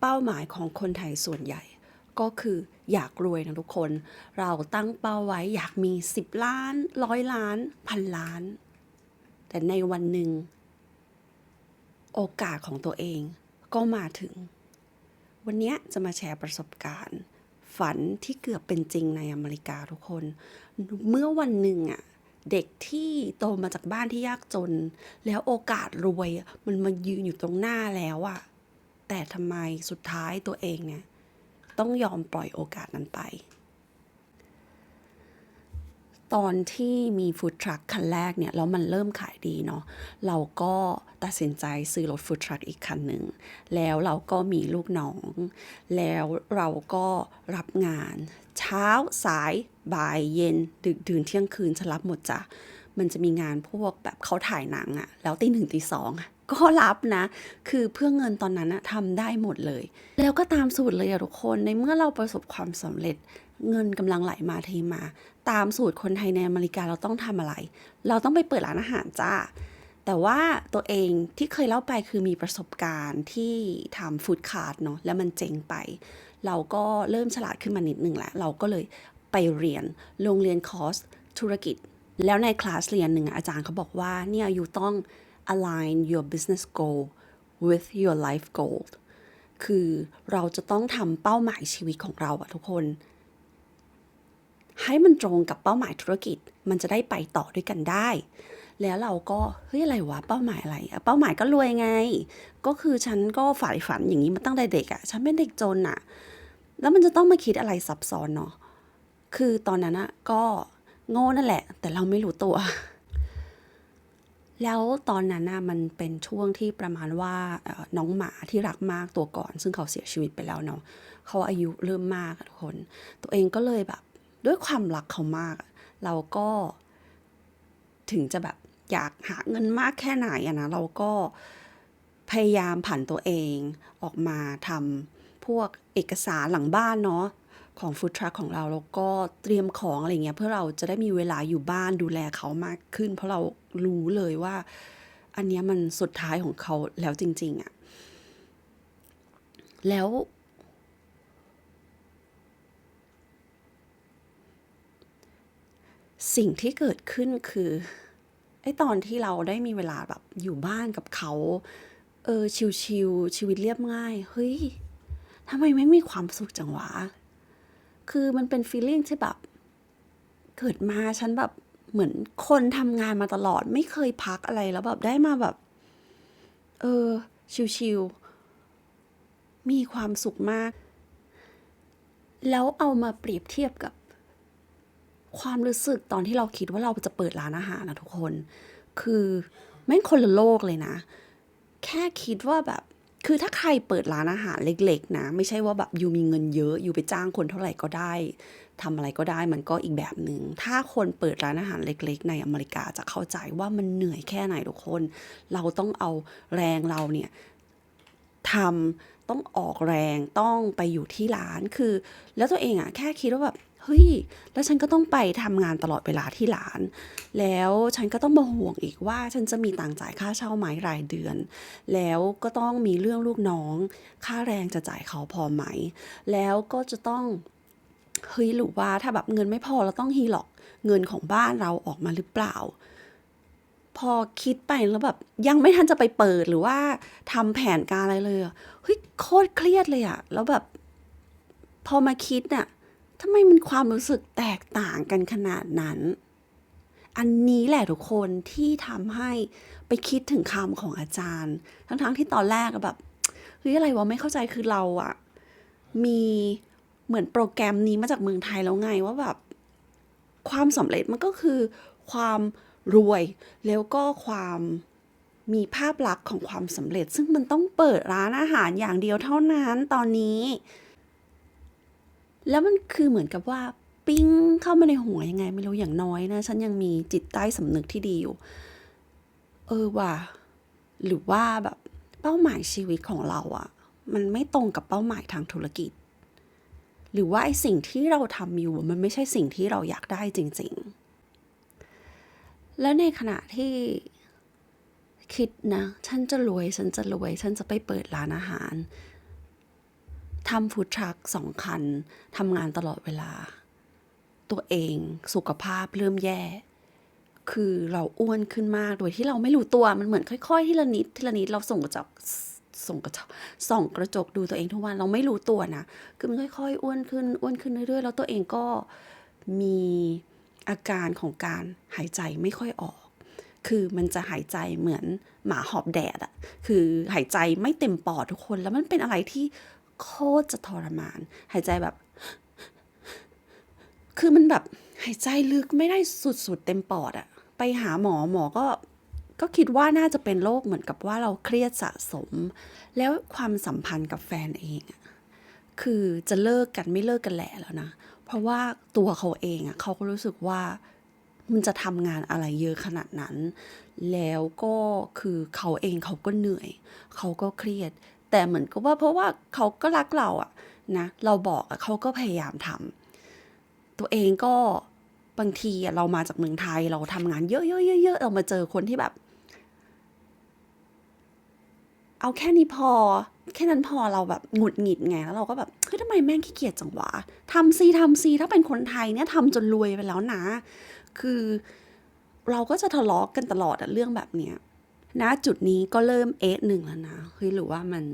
เป้าหมายของคนไทยส่วนใหญ่ ก็คืออยากรวยนะทุกคน เราตั้งเป้าไว้อยากมี 10 ล้านร้อยล้านพันล้าน แต่ในวันหนึ่ง โอกาสของตัวเองก็มาถึง วันนี้จะมาแชร์ประสบการณ์ ฝันที่เกือบเป็นจริงในอเมริกาทุกคน เมื่อวันหนึ่งอะเด็กที่โตมาจากบ้านที่ยากจน แล้วโอกาสรวยมันมายืนอยู่ตรงหน้าแล้วอะ แต่ทำไมสุดท้ายตัวเองเนี่ยต้องยอมปล่อยโอกาสนั้นไป ตอนที่มีฟู้ดทรัคคันแรกเนี่ยแล้วมันเริ่มขายดีเนาะเราก็ตัดสินใจซื้อรถฟู้ดทรัคอีกคันหนึ่ง แล้วเราก็มีลูกน้อง แล้วเราก็รับงาน เช้าสายบ่ายเย็น ดึกดื่นเที่ยงคืนฉันรับหมดจ้ะมันจะมีงานพวกแบบเขาถ่ายหนังอะแล้วตีหนึ่งตีสองอะ ก็รับนะ คือเพื่อเงินตอนนั้นอะทำได้หมดเลย แล้วก็ตามสูตรเลยอะทุกคนในเมื่อเราประสบความสำเร็จเงินกำลังไหลมาเทมา ตามสูตรคนไทยในอเมริกาเราต้องทำอะไร เราต้องไปเปิดร้านอาหารจ้าแต่ว่าตัวเองที่เคยเล่าไปคือมีประสบการณ์ที่ทำฟู้ดคาร์ดเนาะแล้วมันเจ๊งไป เราก็เริ่มฉลาดขึ้นมานิดนึงแหละ เราก็เลยไปเรียนโรงเรียนคอร์สธุรกิจ แล้วในคลาสเรียนหนึ่งอาจารย์เขาบอกว่าเนี่ยอยู่ต้อง align your business goal with your life goal คือเราจะต้องทำเป้าหมายชีวิตของเราอะทุกคน ให้มันตรงกับเป้าหมายธุรกิจ มันจะได้ไปต่อด้วยกันได้ แล้วเราก็ เฮ้ย อะไรวะ เป้าหมายอะไรเป้าหมายก็รวยไง ก็คือฉันก็ฝ่ายฝันอย่างนี้มาตั้งแต่เด็กอะฉันเป็นเด็กจนอะแล้วมันจะต้องมาคิดอะไรซับซ้อนเนาะคือตอนนั้นอะก็โง่นั่นแหละ แต่เราไม่รู้ตัว แล้วตอนนั้นน่ะมันเป็นช่วงที่ประมาณว่าน้องหมาที่รักมากตัวก่อน ซึ่งเขาเสียชีวิตไปแล้วเนาะเขาอายุเริ่มมากทุกคน ตัวเองก็เลยแบบ ด้วยความรักเขามาก เราก็ถึงจะแบบอยากหาเงินมากแค่ไหนอะนะเราก็พยายามผันตัวเองออกมาทำพวกเอกสารหลังบ้านเนาะ ของฟู้ดทรัคของเราแล้วก็เตรียมของอะไรเงี้ยเพื่อเราจะได้มีเวลาอยู่บ้านดูแลเขามากขึ้น เพราะเรารู้เลยว่า อันเนี้ยมันสุดท้ายของเขาแล้วจริง ๆอะแล้ว สิ่งที่เกิดขึ้นคือไอ้ตอนที่เราได้มีเวลาแบบอยู่บ้านกับเขาเออชิวๆชีวิตเรียบง่าย เฮ้ยทำไมไม่มีความสุขจังวะ คือมันเป็นฟีลลิ่งที่แบบเกิดมาฉันแบบเหมือนคนทำงานมาตลอดไม่เคยพักอะไรแล้วแบบได้มาแบบ เออ ชิวๆมีความสุขมาก แล้วเอามาเปรียบเทียบกับ ความรู้สึกตอนที่เราคิดว่าเราจะเปิดร้านอาหารนะทุกคน คือแม่คนละโลกเลยนะ แค่คิดว่าแบบ คือถ้าใครเปิดร้านอาหารเล็ก ๆ นะ ไม่ใช่ว่าแบบอยู่มีเงินเยอะอยู่ไปจ้างคนเท่าไหร่ก็ได้ทำอะไรก็ได้มันก็อีกแบบหนึ่งถ้าคนเปิดร้านอาหารเล็ก ๆ ในอเมริกาจะเข้าใจว่ามันเหนื่อยแค่ไหนทุกคน เราต้องเอาแรงเราเนี่ยทำต้องออกแรงต้องไปอยู่ที่ร้านคือ แล้วตัวเองอะแค่คิดว่าแบบ เฮ้ย แล้วฉันก็ต้องไปทำงานตลอดเวลาที่ร้าน แล้วฉันก็ต้องมาห่วงอีกว่าฉันจะมีตังจ่ายค่าเช่าไหมรายเดือน แล้วก็ต้องมีเรื่องลูกน้อง ค่าแรงจะจ่ายเขาพอไหม แล้วก็จะต้องเฮ้ยหรือว่าถ้าแบบเงินไม่พอเราต้องฮีหรอกเงินของบ้านเราออกมาหรือเปล่า พอคิดไปแล้วแบบยังไม่ทันจะไปเปิดหรือว่าทำแผนการอะไรเลยเฮ้ยโคตรเครียดเลยอะแล้วแบบ พอมาคิดน่ะ ทำไมมันความรู้สึกแตกต่างกันขนาดนั้น อันนี้แหละทุกคนที่ทำให้ไปคิดถึงคำของอาจารย์ ทั้งๆที่ตอนแรกแบบเฮ้ยอะไรวะไม่เข้าใจคือเราอะมีเหมือนโปรแกรมนี้มาจากเมืองไทยแล้วไงว่าแบบ ความสำเร็จมันก็คือ ความรวย แล้วก็ความมีภาพลักษณ์ของความสำเร็จ ซึ่งมันต้องเปิดร้านอาหารอย่างเดียวเท่านั้นตอนนี้ แล้วมันคือเหมือนกับว่าปิ้งเข้ามาในหัวยังไง ไม่รู้อย่างน้อยนะ ฉันยังมีจิตใต้สำนึกที่ดีอยู่ เออว่ะหรือว่าแบบเป้าหมายชีวิตของเราอะมันไม่ตรงกับเป้าหมายทางธุรกิจ หรือว่าไอสิ่งที่เราทำอยู่มันไม่ใช่สิ่งที่เราอยากได้จริง ๆ แล้วในขณะที่คิดนะ ฉันจะรวย ฉันจะรวย ฉันจะไปเปิดร้านอาหาร ทำฟู้ดทรัคสองคันทำงานตลอดเวลา ตัวเองสุขภาพเริ่มแย่ คือเราอ้วนขึ้นมากโดยที่เราไม่รู้ตัวมันเหมือนค่อยๆทีละนิดทีละนิดเราส่งกระจกส่งกระจกส่องกระจกดูตัวเองทุกวันเราไม่รู้ตัวนะคือมันค่อยๆ อ้วนขึ้นอ้วนขึ้นเรื่อยๆ แล้วตัวเองก็มีอาการของการหายใจไม่ค่อยออก คือมันจะหายใจเหมือนหมาหอบแดดอะคือหายใจไม่เต็มปอดทุกคน แล้วมันเป็นอะไรที่ โคตรจะทรมาน หายใจแบบ คือมันแบบหายใจลึกไม่ได้สุดๆเต็มปอดอะไปหาหมอหมอก็ก็คิดว่าน่าจะเป็นโรคเหมือนกับว่าเราเครียดสะสม แล้วความสัมพันธ์กับแฟนเองคือจะเลิกกันไม่เลิกกันแหละแล้วนะ เพราะว่าตัวเขาเองอะเขาก็รู้สึกว่ามันจะทำงานอะไรเยอะขนาดนั้น แล้วก็คือเขาเองเขาก็เหนื่อย เขาก็เครียด แต่เหมือนกับว่าเพราะว่าเขาก็รักเราอะนะเราบอกอะเขาก็พยายามทำตัวเองก็บางทีเรามาจากเมืองไทยเราทำงานเยอะๆๆๆเรามาเจอคนที่แบบ เอาแค่นี้พอ แค่นั้นพอเราแบบหงุดหงิดไงแล้วเราก็แบบเฮ้ยทำไมแม่งขี้เกียจจังวะทำซีทำซีถ้าเป็นคนไทยเนี่ยทำจนรวยไปแล้วนะ คือเราก็จะทะเลาะกันตลอดอะเรื่องแบบเนี้ย นะจุดนี้ก็เริ่มเอะหนึ่งแล้วนะเฮ้ยหรือว่ามัน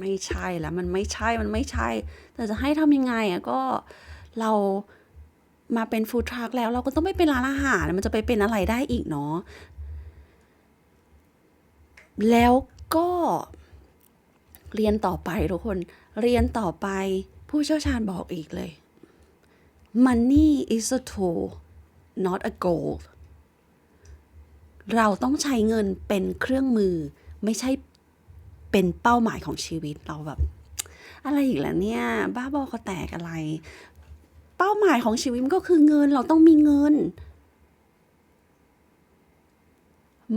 ไม่ใช่แล้วมันไม่ใช่มันไม่ใช่ แต่จะให้ทำยังไงอะก็เรามาเป็นฟู้ดทรัคแล้วเราก็ต้องไม่เป็นร้านอาหารมันจะไปเป็นอะไรได้อีกเนาะแล้วก็เรียนต่อไปทุกคนเรียนต่อไปผู้เชี่ยวชาญบอกอีกเลย money is a tool not a goal เราต้องใช้เงินเป็นเครื่องมือ ไม่ใช่เป็นเป้าหมายของชีวิตเราแบบ อะไรอีกแล้วเนี่ย บ้าบอคอแตกอะไร เป้าหมายของชีวิตมันก็คือเงินเราต้องมีเงิน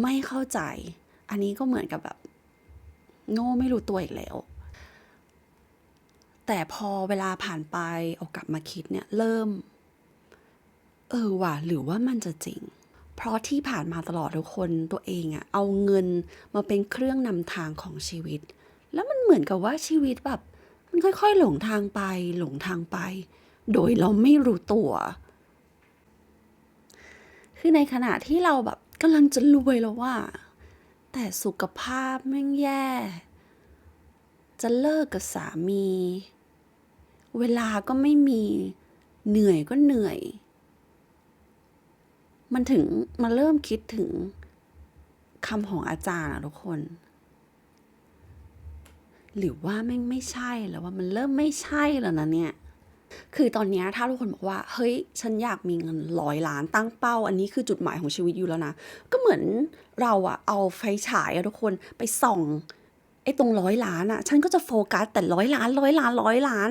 ไม่เข้าใจ อันนี้ก็เหมือนกับแบบ โง่ไม่รู้ตัวอีกแล้ว แต่พอเวลาผ่านไปเอากลับมาคิดเนี่ย เริ่ม เออว่ะหรือว่ามันจะจริง เพราะที่ผ่านมาตลอดทุกคนตัวเองอะเอาเงินมาเป็นเครื่องนำทางของชีวิต แล้วมันเหมือนกับว่าชีวิตแบบ มันค่อยๆ หลงทางไป หลงทางไป โดยเราไม่รู้ตัว คือในขณะที่เราแบบกำลังจะรวยแล้วว่า แต่สุขภาพแม่งแย่ จะเลิกกับสามี เวลาก็ไม่มีเหนื่อยก็เหนื่อย มันถึงมาเริ่มคิดถึงคำของอาจารย์อะทุกคน หรือว่าแม่งไม่ใช่แล้วว่ามันเริ่มไม่ใช่แล้วนะเนี่ย คือตอนนี้ถ้าทุกคนบอกว่า เฮ้ย ฉันอยากมีเงินร้อยล้านตั้งเป้า อันนี้คือจุดหมายของชีวิตอยู่แล้วนะ ก็เหมือนเราอะเอาไฟฉายอะทุกคนไปส่องไอ้ตรงร้อยล้านอะฉันก็จะโฟกัสแต่ร้อยล้านร้อยล้านร้อยล้าน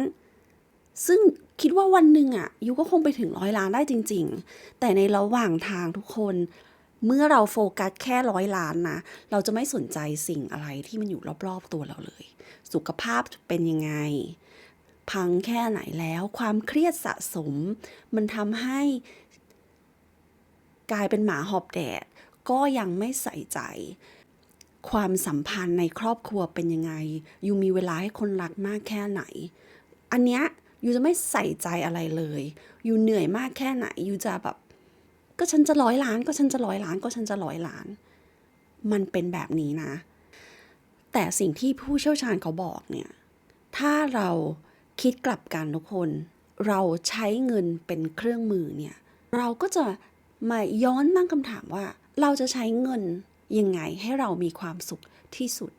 ซึ่งคิดว่าวันหนึ่งอะยูก็คงไปถึงร้อยล้านได้จริง ๆ แต่ในระหว่างทางทุกคน เมื่อเราโฟกัสแค่ร้อยล้านนะ เราจะไม่สนใจสิ่งอะไรที่มันอยู่รอบๆตัวเราเลย สุขภาพเป็นยังไง พังแค่ไหนแล้ว ความเครียดสะสม มันทำให้กลายเป็นหมาหอบแดด ก็ยังไม่ใส่ใจ ความสัมพันธ์ในครอบครัวเป็นยังไงยูมีเวลาให้คนรักมากแค่ไหน อันเนี้ย ยูจะไม่ใส่ใจอะไรเลยยูเหนื่อยมากแค่ไหนยูจะแบบ ก็ฉันจะร้อยล้านก็ฉันจะร้อยล้านก็ฉันจะร้อยล้าน มันเป็นแบบนี้นะ แต่สิ่งที่ผู้เชี่ยวชาญเขาบอกเนี่ย ถ้าเราคิดกลับกันทุกคน เราใช้เงินเป็นเครื่องมือเนี่ย เราก็จะมาย้อนตั้งคำถามว่า เราจะใช้เงินยังไงให้เรามีความสุขที่สุด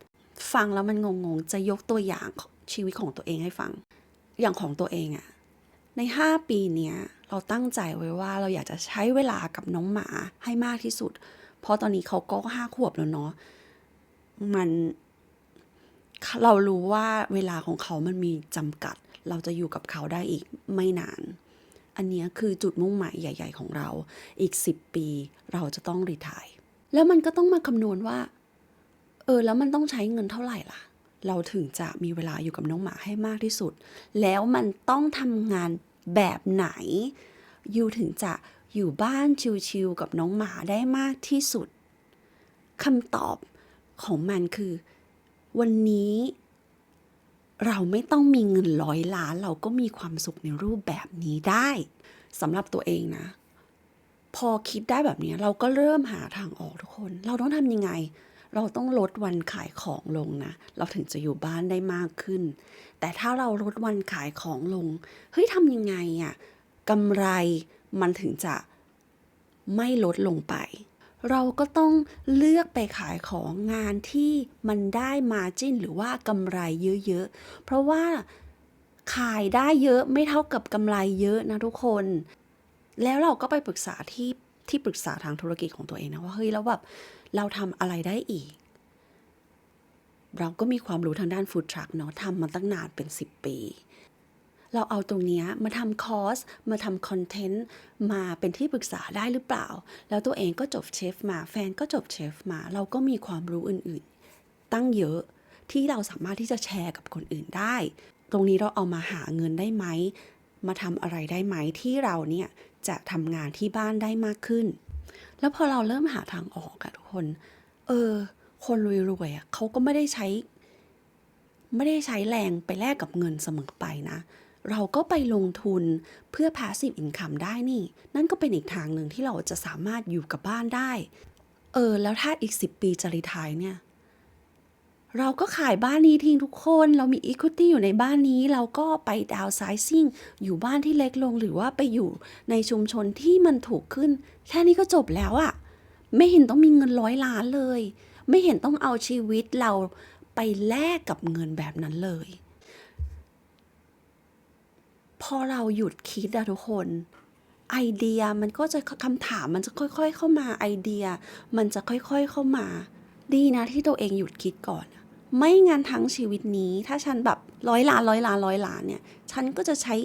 ฟังแล้วมันงงๆ จะยกตัวอย่างของชีวิตของตัวเองให้ฟัง อย่างของตัวเองอะใน 5 ปีเนี้ยเราตั้งใจไว้ว่าเราอยากจะใช้เวลากับน้องหมาให้มากที่สุด เพราะตอนนี้เขาก็ห้าขวบแล้วเนาะมันเรารู้ว่าเวลาของเขามันมีจำกัด เราจะอยู่กับเขาได้อีกไม่นาน อันนี้คือจุดมุ่งหมายใหญ่ ๆ ของเรา อีก 10 ปีเราจะต้องรีทาย แล้วมันก็ต้องมาคำนวณว่า เออ แล้วมันต้องใช้เงินเท่าไหร่ล่ะ เราถึงจะมีเวลาอยู่กับน้องหมาให้มากที่สุด แล้วมันต้องทำงานแบบไหน ยูถึงจะอยู่บ้านชิวๆกับน้องหมาได้มากที่สุดคำตอบของมันคือ วันนี้ เราไม่ต้องมีเงินร้อยล้านเราก็มีความสุขในรูปแบบนี้ได้สำหรับตัวเองนะ พอคิดได้แบบนี้เราก็เริ่มหาทางออกทุกคน เราต้องทำยังไง เราต้องลดวันขายของลงนะ เราถึงจะอยู่บ้านได้มากขึ้น แต่ถ้าเราลดวันขายของลง เฮ้ยทำยังไงอะกำไรมันถึงจะไม่ลดลงไป เราก็ต้องเลือกไปขายของงานที่มันได้มาจิ้นหรือว่ากำไรเยอะๆ เพราะว่าขายได้เยอะไม่เท่ากับกำไรเยอะนะทุกคน แล้วเราก็ไปปรึกษาที่ที่ปรึกษาทางธุรกิจของตัวเองนะว่าเฮ้ยแล้วแบบ เราทำอะไรได้อีก เราก็มีความรู้ทางด้านฟู้ดทรัคเนาะทำมาตั้งนานเป็น 10 ปี เราเอาตรงนี้มาทำคอร์ส มาทำคอนเทนต์ มาเป็นที่ปรึกษาได้หรือเปล่า แล้วตัวเองก็จบเชฟมา แฟนก็จบเชฟมา เราก็มีความรู้อื่นๆ ตั้งเยอะที่เราสามารถที่จะแชร์กับคนอื่นได้ ตรงนี้เราเอามาหาเงินได้ไหม มาทำอะไรได้ไหมที่เราเนี่ยจะทำงานที่บ้านได้มากขึ้น แล้วพอเราเริ่มหาทางออกอะทุกคน เออ คนรวยๆอะเขาก็ไม่ได้ใช้ ไม่ได้ใช้แรงไปแลกกับเงินเสมอไปนะ เราก็ไปลงทุนเพื่อ passive income ได้นี่ นั่นก็เป็นอีกทางหนึ่งที่เราจะสามารถอยู่กับบ้านได้ เออ แล้วถ้าอีก 10 ปีจะรีทายเนี่ย เราก็ขายบ้านนี้ทิ้งทุกคน เรามี equity อยู่ในบ้านนี้ เราก็ไปดาวไซซิ่งอยู่บ้านที่เล็กลง หรือว่าไปอยู่ในชุมชนที่มันถูกขึ้น แค่นี้ก็จบแล้วอะไม่เห็นต้องมีเงินร้อยล้านเลย ไม่เห็นต้องเอาชีวิตเราไปแลกกับเงินแบบนั้นเลย พอเราหยุดคิดอะทุกคนไอเดียมันก็จะคำถามมันจะค่อย ๆ เข้ามาไอเดีย มันจะค่อย ๆเข้ามา ดีนะที่ตัวเองหยุดคิดก่อน ไม่งั้นทั้งชีวิตนี้ ถ้าฉันแบบร้อยล้านร้อยล้านร้อยล้านเนี่ย ฉันก็จะใช้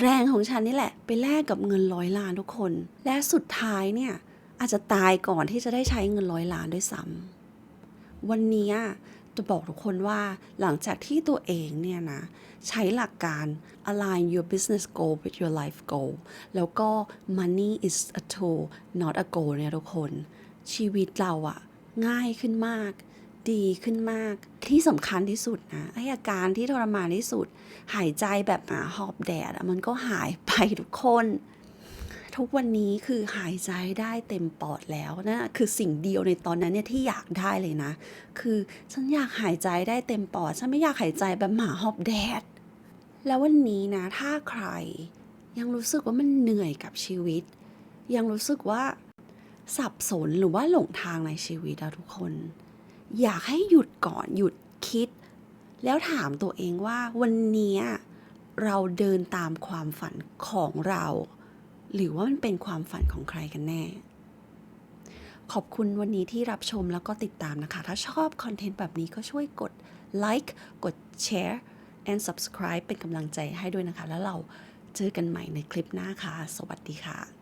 แรงของฉันนี่แหละ ไปแลกกับเงินร้อยล้านทุกคน และสุดท้ายเนี่ยอาจจะตายก่อนที่จะได้ใช้เงินร้อยล้านด้วยซ้ำวันนี้จะบอกทุกคนว่าหลังจากที่ตัวเองเนี่ยนะ ใช้หลักการ align your business goal with your life goal แล้วก็ money is a tool not a goal เนี่ยทุกคน ชีวิตเราอะง่ายขึ้นมาก ดีขึ้นมาก ที่สำคัญที่สุดนะไออาการที่ทรมานที่สุด หายใจแบบหมาหอบแดดมันก็หายไปทุกคน ทุกวันนี้คือหายใจได้เต็มปอดแล้วนะคือสิ่งเดียวในตอนนั้นเนี่ยที่อยากได้เลยนะ คือฉันอยากหายใจได้เต็มปอด ฉันไม่อยากหายใจแบบหมาหอบแดด แล้ววันนี้นะถ้าใครยังรู้สึกว่ามันเหนื่อยกับชีวิต ยังรู้สึกว่าสับสนหรือว่าหลงทางในชีวิตอะทุกคน อยากให้หยุดก่อนหยุดคิด แล้วถามตัวเองว่าวันนี้เราเดินตามความฝันของเรา หรือว่ามันเป็นความฝันของใครกันแน่ ขอบคุณวันนี้ที่รับชมแล้วก็ติดตามนะคะ ถ้าชอบคอนเทนต์แบบนี้ก็ช่วยกดไลค์กดแชร์ and subscribe เป็นกำลังใจให้ด้วยนะคะ แล้วเราเจอกันใหม่ในคลิปหน้าค่ะ สวัสดีค่ะ